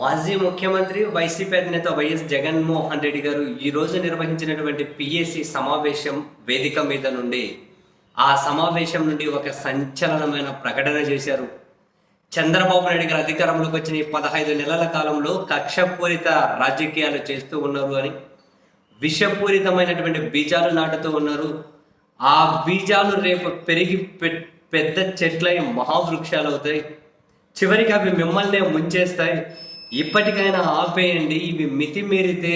మాజీ ముఖ్యమంత్రి వైసీపీ అధినేత వైఎస్ జగన్మోహన్ రెడ్డి గారు ఈ రోజు నిర్వహించినటువంటి పిఎస్సి సమావేశం వేదిక మీద నుండి ఆ సమావేశం నుండి ఒక సంచలనమైన ప్రకటన చేశారు. చంద్రబాబు నాయుడు గారు అధికారంలోకి వచ్చిన ఈ పదహైదు నెలల కాలంలో కక్షపూరిత రాజకీయాలు చేస్తూ ఉన్నారు అని విషపూరితమైనటువంటి బీజాలు నాటుతూ ఉన్నారు. ఆ బీజాలు రేపు పెరిగి పె- పెద్ద చెట్లై మహావృక్షాలు అవుతాయి. చివరికి అవి మిమ్మల్నే ముంచేస్తాయి. ఇప్పటికైనా ఆపేయండి. ఇవి మితిమీరితే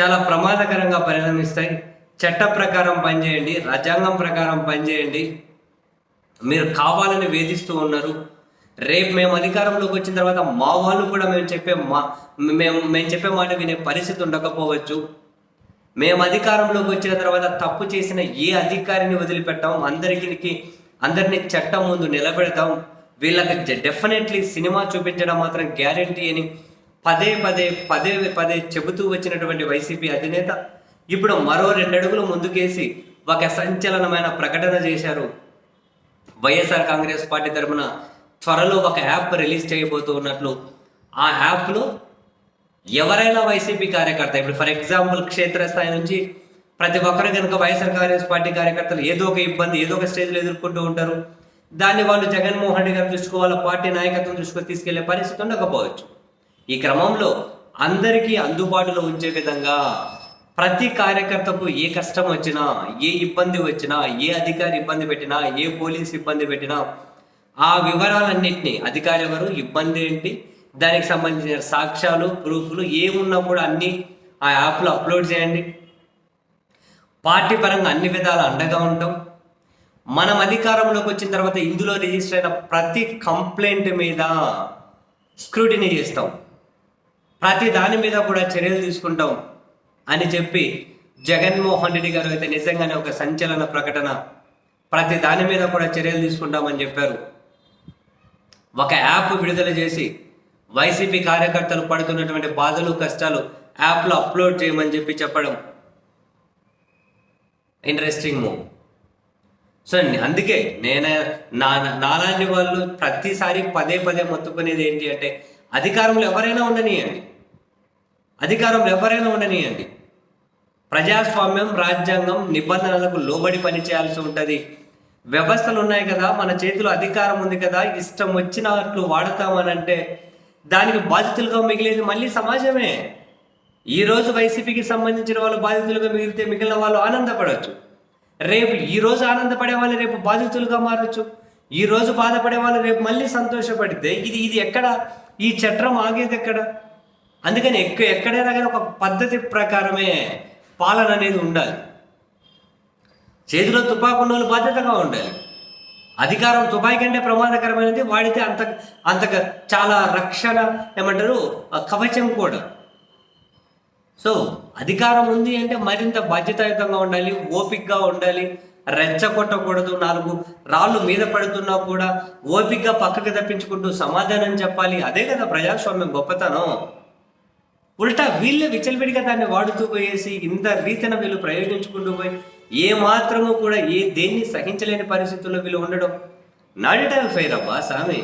చాలా ప్రమాదకరంగా పరిణమిస్తాయి. చట్ట ప్రకారం పనిచేయండి. రాజ్యాంగం ప్రకారం పనిచేయండి. మీరు కావాలని వేధిస్తూ ఉన్నారు. రేపు మేము అధికారంలోకి వచ్చిన తర్వాత మా వాళ్ళు కూడా మేము చెప్పే మా మేము మేము చెప్పే మాట వినే పరిస్థితి ఉండకపోవచ్చు. మేము అధికారంలోకి వచ్చిన తర్వాత తప్పు చేసిన ఏ అధికారిని వదిలిపెట్టాం. అందరికీ అందరినీ చట్టం ముందు నిలబెడతాం. వీళ్ళకి డెఫినెట్లీ సినిమా చూపించడం మాత్రం గ్యారంటీ అని పదే పదే పదే పదే చెబుతూ వచ్చినటువంటి వైసీపీ అధినేత ఇప్పుడు మరో రెండడుగులు ముందుకేసి ఒక సంచలనమైన ప్రకటన చేశారు. వైఎస్ఆర్ కాంగ్రెస్ పార్టీ తరఫున త్వరలో ఒక యాప్ రిలీజ్ చేయబోతూ ఉన్నట్లు. ఆ యాప్లో ఎవరైనా వైసీపీ కార్యకర్త ఇప్పుడు ఫర్ ఎగ్జాంపుల్ క్షేత్రస్థాయి నుంచి ప్రతి ఒక్కరు కనుక వైఎస్ఆర్ కాంగ్రెస్ పార్టీ కార్యకర్తలు ఏదో ఒక ఇబ్బంది ఏదో ఒక స్టేజ్లో ఎదుర్కొంటూ ఉంటారు. దాన్ని వాళ్ళు జగన్మోహన్ రెడ్డి గారు దృష్టికి వాళ్ళ పార్టీ నాయకత్వం దృష్టికి తీసుకెళ్ళే పరిస్థితి ఉండకపోవచ్చు. ఈ క్రమంలో అందరికీ అందుబాటులో ఉంచే విధంగా ప్రతి కార్యకర్తకు ఏ కష్టం వచ్చినా ఏ ఇబ్బంది వచ్చినా ఏ అధికారి ఇబ్బంది పెట్టినా ఏ పోలీస్ ఇబ్బంది పెట్టినా ఆ వివరాలన్నింటినీ అధికారి ఎవరు ఇబ్బంది ఏంటి దానికి సంబంధించిన సాక్ష్యాలు ప్రూఫ్లు ఏమున్నా కూడా అన్నీ ఆ యాప్లో అప్లోడ్ చేయండి. పార్టీ పరంగా అన్ని విధాలు అండగా ఉంటాం మనం అధికారంలోకి వచ్చిన తర్వాత ఇందులో రిజిస్టర్ అయిన ప్రతి కంప్లైంట్ మీద స్క్రూటినీ చేస్తాం. ప్రతి దాని మీద కూడా చర్యలు తీసుకుంటాం అని చెప్పి జగన్మోహన్ రెడ్డి గారు అయితే నిజంగానే ఒక సంచలన ప్రకటన ప్రతి దాని మీద కూడా చర్యలు తీసుకుంటామని చెప్పారు. ఒక యాప్ విడుదల చేసి వైసీపీ కార్యకర్తలు పడుతున్నటువంటి బాధలు కష్టాలు యాప్లో అప్లోడ్ చేయమని చెప్పి చెప్పడం ఇంట్రెస్టింగ్ మూవ్ సో అందుకే నేను నా నాలాంటి వాళ్ళు ప్రతిసారి పదే పదే మొత్తుకునేది ఏంటి అంటే అధికారంలో ఎవరైనా ఉండనియండి. అధికారంలో ఎవరైనా ఉండనియండి. ప్రజాస్వామ్యం రాజ్యాంగం నిబంధనలకు లోబడి పనిచేయాల్సి ఉంటుంది. వ్యవస్థలు ఉన్నాయి కదా మన చేతిలో అధికారం ఉంది కదా ఇష్టం వచ్చినట్లు వాడతామని అంటే దానికి బాధితులుగా మిగిలేది మళ్ళీ సమాజమే. ఈరోజు వైసీపీకి సంబంధించిన వాళ్ళు బాధితులుగా మిగిలితే మిగిలిన వాళ్ళు ఆనందపడవచ్చు రేపు ఈరోజు ఆనందపడే వాళ్ళు రేపు బాధితులుగా మారచ్చు. ఈరోజు బాధపడే వాళ్ళు రేపు మళ్ళీ సంతోషపడితే ఇది ఇది ఎక్కడ? ఈ చట్రం ఆగేది ఎక్కడ? అందుకని ఎక్క ఎక్కడైనా కానీ ఒక పద్ధతి ప్రకారమే పాలన అనేది ఉండాలి. చేతిలో తుపాకు ఉన్న వాళ్ళు బాధ్యతగా ఉండాలి. అధికారం తుపాయి కంటే ప్రమాదకరమైనది వాడితే అంత అంత చాలా రక్షణ ఏమంటారు? ఆ కవచం కూడా. సో అధికారం ఉంది అంటే మరింత బాధ్యతాయుతంగా ఉండాలి ఓపిక్గా ఉండాలి రెచ్చగొట్టకూడదు నాలుగు రాళ్ళు మీద పడుతున్నా కూడా ఓపిక్గా పక్కకి తప్పించుకుంటూ సమాధానం చెప్పాలి. అదే కదా ప్రజాస్వామ్యం గొప్పతనం. ఉల్టా వీళ్ళే విచలవిడిగా దాన్ని వాడుతూ పోయేసి ఇంత రీతిన వీళ్ళు ప్రయోగించుకుంటూ పోయి ఏ మాత్రము కూడా ఏ దేన్ని సహించలేని పరిస్థితుల్లో వీళ్ళు ఉండడం. నాట్ ఎట్ ఆల్ అబ్బా సామి